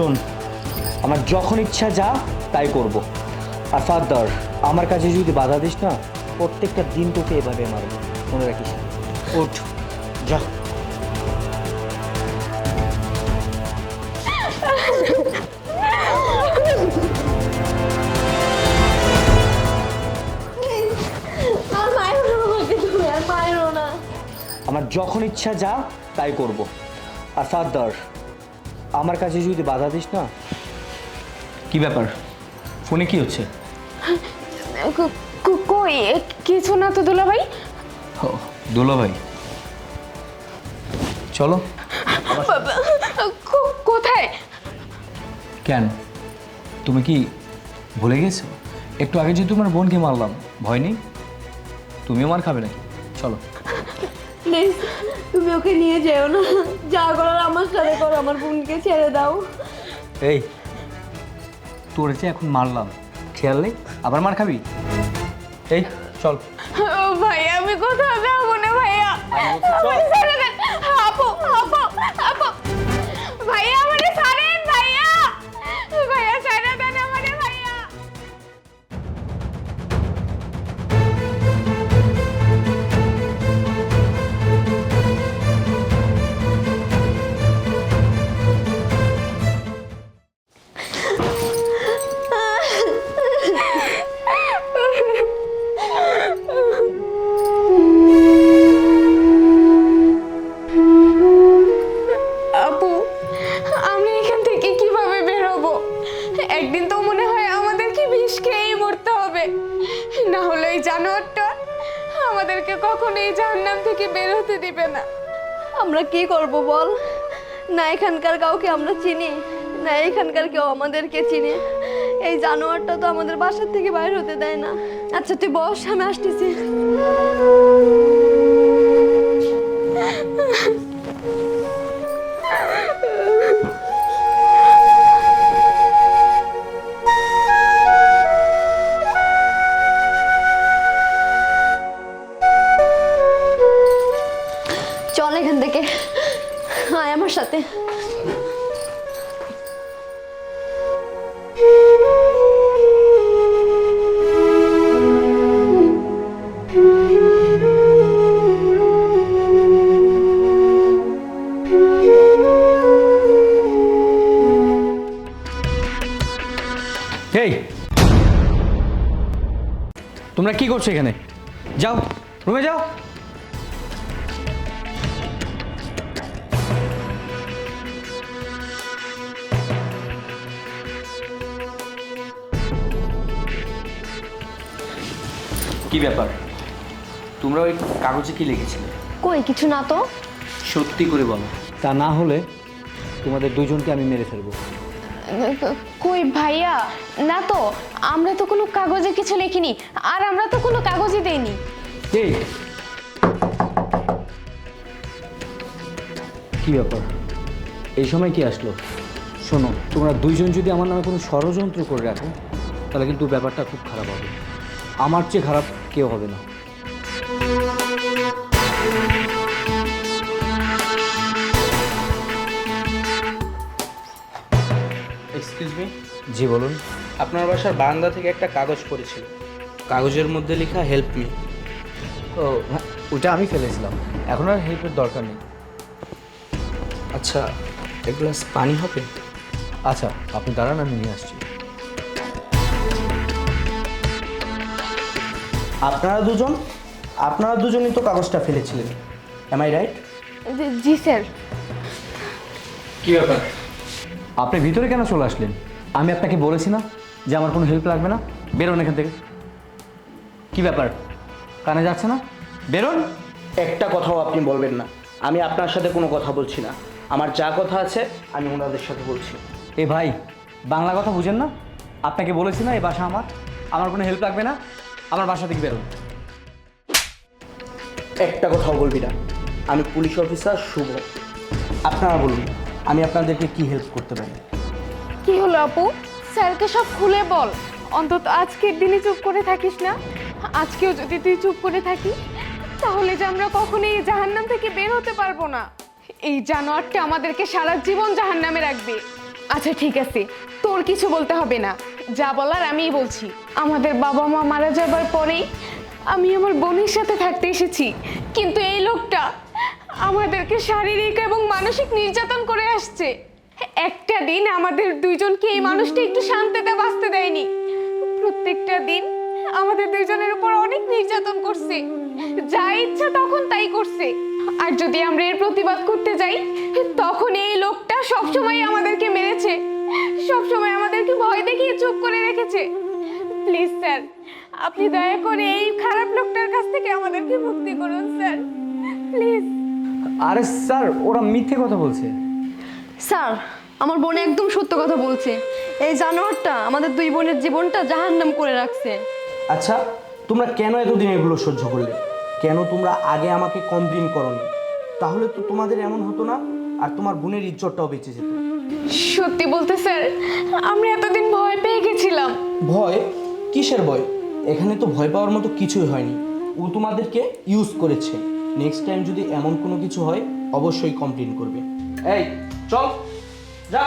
শোন আমার যখন ইচ্ছা যা তাই করব। আর ফাদার আমার কাছে যদি বাধা দিস না প্রত্যেকটা দিন তোকে এভাবে মারবো। মনে রাখিস? ওঠ যা। আমার যখন ইচ্ছা যা তাই করব। আর ফাদার আমার কাছে যদি বাধা দিস না। কি ব্যাপার? ফোনে কি হচ্ছে? ক- ক- কই? কিছু না তো দুলাভাই। দোলা ভাই চলো। কোথায়? কেন? তুমি কি ভুলে গেছো? একটু আগে যে তোমার বোনকে মারলাম ভয় নেই? তুমিও মার খাবে নাকি? চলো। প্লিজ তুমি ওকে নিয়ে যেও না। যা করার আমার সাথে করো আমার বোনকে ছেড়ে দাও। এই তোর যে এখন মারলাম খেয়াল নেই? আবার মার খাবি? এই চল। ও ভাইয়া আমি কোথাও যাব না ভাইয়া। ছেড়ে কখনো এই জাহান্নাম থেকে বের হতে দিবে না। আমরা কি করব বল? না এখানকার কাউকে আমরা চিনি, না এখানকার কেউ আমাদেরকে চিনি। এই জানোয়ারটা তো আমাদের বাসার থেকে বাইর হতে দেয় না। আচ্ছা তুই বস, আমি আসতেছি। এই! তোমরা কি করছ এখানে? যাও রুমে যাও। কি ব্যাপার? তোমরা ওই কাগজে কি লিখেছিলে? কই কিছু না তো? সত্যি করে বলো। তা না হলে তোমাদের দুজনকে আমি মেরে ফেলব। কই ভাইয়া? না তো, আমরা তো কোনো কাগজে কিছু লিখিনি, আর আমরা তো কোনো কাগজই দেইনি। এই কি ব্যাপার? এই সময় কি আসলো? শোনো, তোমরা দুইজন যদি আমার নামে কোনো ষড়যন্ত্র করে রাখো, তাহলে কিন্তু ব্যাপারটা খুব খারাপ হবে। আমার চেয়ে খারাপ কেউ হবে না। জি বলুন। আপনার বাসার বারান্দা থেকে একটা কাগজ পড়েছিল। কাগজের মধ্যে লেখা হেল্প মি ও হ্যাঁ ওটা আমি ফেলেছিলাম। এখন আর হেল্পের দরকার নেই। আচ্ছা এক গ্লাস পানি হবে? আচ্ছা আপনি দাঁড়ান আমি নিয়ে আসছি। আপনারা দুজন? আপনারা দুজনই তো কাগজটা ফেলেছিলেন। এম আই রাইট জি- জি স্যার। কি ব্যাপার? আপনি ভিতরে কেন চলে আসলেন? আমি আপনাকে বলেছি না যে আমার কোনো হেল্প লাগবে না? বেরোন এখান থেকে। কি ব্যাপার? কানে যাচ্ছে না? বেরোন। একটা কথাও আপনি বলবেন না। আমি আপনার সাথে কোনো কথা বলছি না। আমার যা কথা আছে আমি ওনাদের সাথে বলছি। এ ভাই বাংলা কথা বুঝেন না? আপনাকে বলেছি না এই বাসা আমার? আমার কোনো হেল্প লাগবে না? আমার বাসা থেকে বেরোন। একটা কথাও বলবি না। আমি পুলিশ অফিসার শুভ। আপনারা বলুন আমি আপনাদেরকে কি হেল্প করতে পারি? কি হলো আপু? স্যারকে সব খুলে বল। অন্তত আজকের দিনে চুপ করে থাকিস না। আজকেও যদি তুই চুপ করে থাকিস তাহলে যে আমরা কখনোই এই জাহান্নাম থেকে বের হতে পারব না। এই জানোয়ারটা আমাদেরকে সারা জীবন জাহান্নামে রাখবে। আচ্ছা ঠিক আছে। তোর কিছু বলতে হবে না। যা বলার আমিই বলছি। আমাদের বাবা মা মারা যাবার পরেই আমি আমার বোনের সাথে থাকতে এসেছি। কিন্তু এই লোকটা আমাদেরকে শারীরিক এবং মানসিক নির্যাতন করে আসছে। একটা দিন আমাদের দুইজনকে এই মানুষটা একটু শান্তিতে বাঁচতে দেয়নি। প্রত্যেকটা দিন আমাদের দুইজনের উপর অনেক নির্যাতন করছে। যা ইচ্ছা তখন তাই করছে। আর যদি আমরা এর প্রতিবাদ করতে যাই, তখন এই লোকটা সবসময় আমাদেরকে মেরেছে। সবসময় আমাদেরকে ভয় দেখিয়ে চুপ করে রেখেছে। প্লিজ স্যার, আপনি দয়া করে এই খারাপ লোকটার কাছ থেকে আমাদেরকে মুক্তি করুন, স্যার। প্লিজ। আরে স্যার, ওরা মিথ্যে কথা বলছে। স্যার আমার বোন একদম সত্য কথা বলছে। এই জানোয়ারটা আমাদের দুই বোনের জীবনটা জাহান্নাম করে রাখছে। আচ্ছা তোমরা কেন এতদিন এগুলো সহ্য করলে? কেন তোমরা আগে আমাকে কমপ্লেন করনি? তাহলে তো তোমাদের এমন হতো না আর তোমার বোনের ইজ্জতটাও বেঁচে যেত। সত্যি বলতে স্যার আমরা এতদিন ভয় পেয়ে গেছিলাম। ভয়? কিসের ভয়? এখানে তো ভয় পাওয়ার মতো কিছুই হয়নি। ও তোমাদেরকে ইউজ করেছে। নেক্সট টাইম যদি এমন কোনো কিছু হয় অবশ্যই কমপ্লেন করবে। এই চল যা।